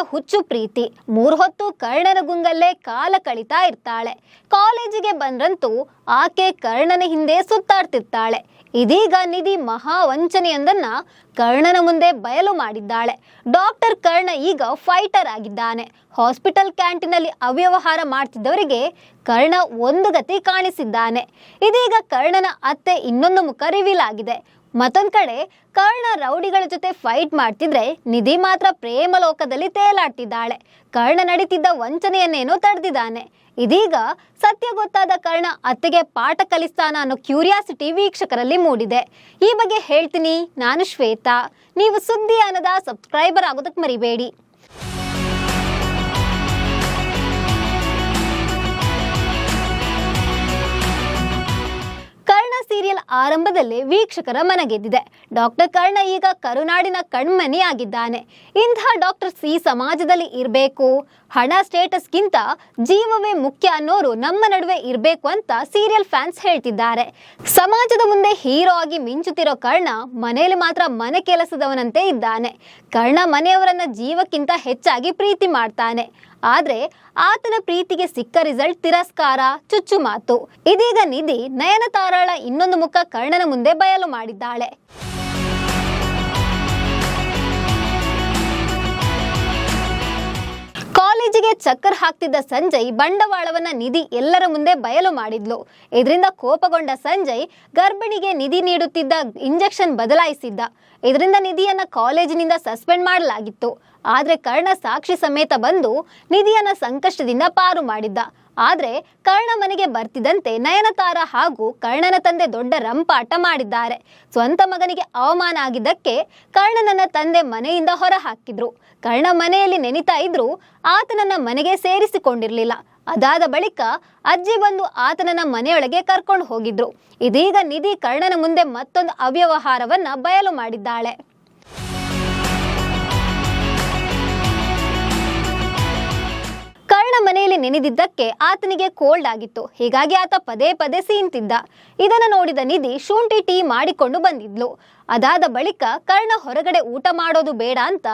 ಹುಚ್ಚು ಪ್ರೀತಿ. ಮೂರ್ ಹೊತ್ತು ಕರ್ಣನ ಗುಂಗಲ್ಲೇ ಕಾಲ ಕಳಿತಾ ಇರ್ತಾಳೆ. ಕಾಲೇಜಿಗೆ ಬಂದ್ರಂತೂ ಆಕೆ ಕರ್ಣನ ಹಿಂದೆ ಸುತ್ತಾಡ್ತಿರ್ತಾಳೆ. ಇದೀಗ ನಿಧಿ ಮಹಾ ವಂಚನೆಯೊಂದನ್ನ ಕರ್ಣನ ಮುಂದೆ ಬಯಲು ಮಾಡಿದ್ದಾಳೆ. ಡಾಕ್ಟರ್ ಕರ್ಣ ಈಗ ಫೈಟರ್ ಆಗಿದ್ದಾನೆ. ಹಾಸ್ಪಿಟಲ್ ಕ್ಯಾಂಟೀನಲ್ಲಿ ಅವ್ಯವಹಾರ ಮಾಡ್ತಿದ್ದವರಿಗೆ ಕರ್ಣ ಒಂದು ಗತಿ ಕಾಣಿಸಿದ್ದಾನೆ. ಇದೀಗ ಕರ್ಣನ ಅತ್ತೆ ಇನ್ನೊಂದು ಮುಖ ರಿವೀಲ್ ಆಗಿದೆ. ಮತ್ತೊಂದ್ ಕಡೆ, ಕರ್ಣ ರೌಡಿಗಳ ಜೊತೆ ಫೈಟ್ ಮಾಡ್ತಿದ್ರೆ ನಿಧಿ ಮಾತ್ರ ಪ್ರೇಮ ಲೋಕದಲ್ಲಿ ತೇಲಾಡ್ತಿದ್ದಾಳೆ. ಕರ್ಣ ನಡೀತಿದ್ದ ವಂಚನೆಯನ್ನೇನೋ ತಡೆದಿದ್ದಾನೆ. ಇದೀಗ ಸತ್ಯ ಗೊತ್ತಾದ ಕರ್ಣ ಅತ್ತೆಗೆ ಪಾಠ ಕಲಿಸ್ತಾನ ಅನ್ನೋ ಕ್ಯೂರಿಯಾಸಿಟಿ ವೀಕ್ಷಕರಲ್ಲಿ ಮೂಡಿದೆ. ಈ ಬಗ್ಗೆ ಹೇಳ್ತೀನಿ, ನಾನು ಶ್ವೇತಾ. ನೀವು ಸುದ್ದಿ ಅನ್ನದ ಸಬ್ಸ್ಕ್ರೈಬರ್ ಆಗೋದಕ್ಕೆ ಮರಿಬೇಡಿ. ಆರಂಭದಲ್ಲೇ ವೀಕ್ಷಕರ ಮನಗೆದ್ದಿದೆ. ಡಾಕ್ಟರ್ ಕರ್ಣ ಈಗ ಕರುನಾಡಿನ ಕಣ್ಮನಿ ಆಗಿದ್ದಾನೆ ಇಂತಹ ಡಾಕ್ಟರ್ ಸಿ ಸಮಾಜದಲ್ಲಿ ಇರಬೇಕು. ಹಣ ಸ್ಟೇಟಸ್ಗಿಂತ ಜೀವವೇ ಮುಖ್ಯ ಅನ್ನೋರು ನಮ್ಮ ನಡುವೆ ಇರಬೇಕು ಅಂತ ಸೀರಿಯಲ್ ಫ್ಯಾನ್ಸ್ ಹೇಳ್ತಿದ್ದಾರೆ. ಸಮಾಜದ ಮುಂದೆ ಹೀರೋ ಆಗಿ ಮಿಂಚುತ್ತಿರೋ ಕರ್ಣ ಮನೆಯಲ್ಲಿ ಮಾತ್ರ ಮನೆ ಕೆಲಸದವನಂತೆ ಇದ್ದಾನೆ. ಕರ್ಣ ಮನೆಯವರನ್ನ ಜೀವಕ್ಕಿಂತ ಹೆಚ್ಚಾಗಿ ಪ್ರೀತಿ ಮಾಡ್ತಾನೆ. ಆದ್ರೆ ಆತನ ಪ್ರೀತಿಗೆ ಸಿಕ್ಕ ರಿಸಲ್ಟ್ ತಿರಸ್ಕಾರ ಚುಚ್ಚು ಮಾತು ಇದೀಗ ನಿಧಿ ನಯನತಾರಾಳ ಇನ್ನೊಂದು ಮುಖ ಕರ್ಣನ ಮುಂದೆ ಬಯಲು ಮಾಡಿದ್ದಾಳೆ. ಕಾಲೇಜಿಗೆ ಚಕ್ಕರ್ ಹಾಕ್ತಿದ್ದ ಸಂಜಯ್ ಬಂಡವಾಳವನ್ನ ನಿಧಿ ಎಲ್ಲರ ಮುಂದೆ ಬಯಲು ಮಾಡಿದ್ಲು. ಇದರಿಂದ ಕೋಪಗೊಂಡ ಸಂಜಯ್ ಗರ್ಭಿಣಿಗೆ ನಿಧಿ ನೀಡುತ್ತಿದ್ದ ಇಂಜೆಕ್ಷನ್ ಬದಲಾಯಿಸಿದ್ದ. ಇದರಿಂದ ನಿಧಿಯನ್ನ ಕಾಲೇಜಿನಿಂದ ಸಸ್ಪೆಂಡ್ ಮಾಡಲಾಗಿತ್ತು. ಆದ್ರೆ ಕರ್ಣ ಸಾಕ್ಷಿ ಸಮೇತ ಬಂದು ನಿಧಿಯನ್ನ ಸಂಕಷ್ಟದಿಂದ ಪಾರು ಮಾಡಿದ್ದ. ಆದ್ರೆ ಕರ್ಣ ಮನೆಗೆ ಬರ್ತಿದ್ದಂತೆ ನಯನತಾರ ಹಾಗೂ ಕರ್ಣನ ತಂದೆ ದೊಡ್ಡ ರಂಪಾಟ ಮಾಡಿದ್ದಾರೆ. ಸ್ವಂತ ಮಗನಿಗೆ ಅವಮಾನ ಆಗಿದ್ದಕ್ಕೆ ಕರ್ಣನನ್ನ ತಂದೆ ಮನೆಯಿಂದ ಹೊರ ಹಾಕಿದ್ರು ಕರ್ಣ ಮನೆಯಲ್ಲಿ ನೆನಿತಾ ಇದ್ರು ಆತನನ್ನ ಮನೆಗೆ ಸೇರಿಸಿಕೊಂಡಿರಲಿಲ್ಲ. ಅದಾದ ಬಳಿಕ ಅಜ್ಜಿ ಬಂದು ಆತನನ್ನ ಮನೆಯೊಳಗೆ ಕರ್ಕೊಂಡು ಹೋಗಿದ್ರು. ಇದೀಗ ನಿಧಿ ಕರ್ಣನ ಮುಂದೆ ಮತ್ತೊಂದು ಅವ್ಯವಹಾರವನ್ನ ಬಯಲು ಮಾಡಿದ್ದಾಳೆ. ನೆನೆದಿದ್ದಕ್ಕೆ ಆತನಿಗೆ ಕೋಲ್ಡ್ ಆಗಿತ್ತು. ಹೀಗಾಗಿ ಆತ ಪದೇ ಪದೇ ಸೀಂತಿದ್ದ ಇದನ್ನು ನೋಡಿದ ನಿಧಿ ಶುಂಠಿ ಟೀ ಮಾಡಿಕೊಂಡು ಬಂದಿದ್ಲು. ಅದಾದ ಬಳಿಕ ಕರ್ಣ ಹೊರಗಡೆ ಊಟ ಮಾಡೋದು ಬೇಡ ಅಂತ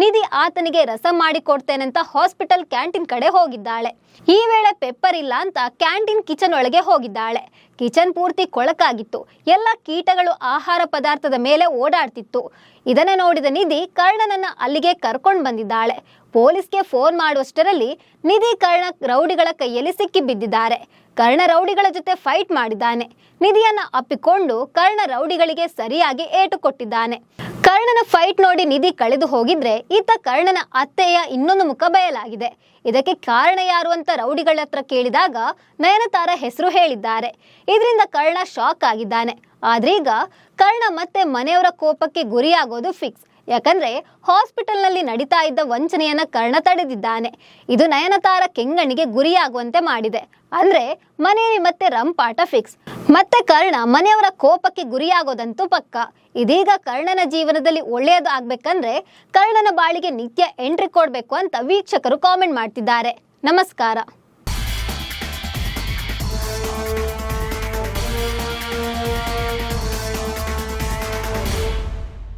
ನಿಧಿ ಆತನಿಗೆ ರಸ ಮಾಡಿಕೊಡ್ತೇನಂತ ಹಾಸ್ಪಿಟಲ್ ಕ್ಯಾಂಟೀನ್ ಕಡೆ ಹೋಗಿದ್ದಾಳೆ. ಈ ವೇಳೆ ಪೆಪ್ಪರ್ ಇಲ್ಲ ಅಂತ ಕ್ಯಾಂಟೀನ್ ಕಿಚನ್ ಒಳಗೆ ಹೋಗಿದ್ದಾಳೆ. ಕಿಚನ್ ಪೂರ್ತಿ ಕೊಳಕಾಗಿತ್ತು. ಎಲ್ಲ ಕೀಟಗಳು ಆಹಾರ ಪದಾರ್ಥದ ಮೇಲೆ ಓಡಾಡ್ತಿತ್ತು. ಇದನ್ನ ನೋಡಿದ ನಿಧಿ ಕರ್ಣನನ್ನ ಅಲ್ಲಿಗೆ ಕರ್ಕೊಂಡು ಬಂದಿದ್ದಾಳೆ. ಪೊಲೀಸ್ಗೆ ಫೋನ್ ಮಾಡುವಷ್ಟರಲ್ಲಿ ನಿಧಿ ಕರ್ಣ ರೌಡಿಗಳ ಕೈಯಲ್ಲಿ ಸಿಕ್ಕಿ ಬಿದ್ದಿದ್ದಾರೆ. ಕರ್ಣ ರೌಡಿಗಳ ಜೊತೆ ಫೈಟ್ ಮಾಡಿದ್ದಾನೆ. ನಿಧಿಯನ್ನ ಅಪ್ಪಿಕೊಂಡು ಕರ್ಣ ರೌಡಿಗಳಿಗೆ ಸರಿಯಾಗಿ ಏಟು ಕೊಟ್ಟಿದ್ದಾನೆ. ಕರ್ಣನ ಫೈಟ್ ನೋಡಿ ನಿಧಿ ಕಳೆದು ಹೋಗಿದ್ರೆ ಈತ ಕರ್ಣನ ಅತ್ತೆಯ ಇನ್ನೊಂದು ಮುಖ ಬಯಲಾಗಿದೆ. ಇದಕ್ಕೆ ಕಾರಣ ಯಾರು ಅಂತ ರೌಡಿಗಳ ಹತ್ರ ಕೇಳಿದಾಗ ನಯನತಾರ ಹೆಸರು ಹೇಳಿದ್ದಾರೆ. ಇದರಿಂದ ಕರ್ಣ ಶಾಕ್ ಆಗಿದ್ದಾನೆ. ಆದ್ರೀಗ ಕರ್ಣ ಮತ್ತೆ ಮನೆಯವರ ಕೋಪಕ್ಕೆ ಗುರಿಯಾಗೋದು ಫಿಕ್ಸ್ ಯಾಕಂದ್ರೆ ಹಾಸ್ಪಿಟಲ್ನಲ್ಲಿ ನಡೀತಾ ಇದ್ದ ವಂಚನೆಯನ್ನ ಕರ್ಣ ತಡೆದಿದ್ದಾನೆ. ಇದು ನಯನತಾರ ಕೆಂಗಣ್ಣಿಗೆ ಗುರಿಯಾಗುವಂತೆ ಮಾಡಿದೆ. ಅಂದ್ರೆ ಮನೆಯಲ್ಲಿ ಮತ್ತೆ ರಂಪಾಟ ಫಿಕ್ಸ್ ಮತ್ತೆ ಕರ್ಣ ಮನೆಯವರ ಕೋಪಕ್ಕೆ ಗುರಿಯಾಗೋದಂತೂ ಪಕ್ಕ. ಇದೀಗ ಕರ್ಣನ ಜೀವನದಲ್ಲಿ ಒಳ್ಳೆಯದು ಆಗ್ಬೇಕಂದ್ರೆ ಕರ್ಣನ ಬಾಳಿಗೆ ನಿತ್ಯ ಎಂಟ್ರಿ ಕೊಡ್ಬೇಕು ಅಂತ ವೀಕ್ಷಕರು ಕಾಮೆಂಟ್ ಮಾಡ್ತಿದ್ದಾರೆ. ನಮಸ್ಕಾರ.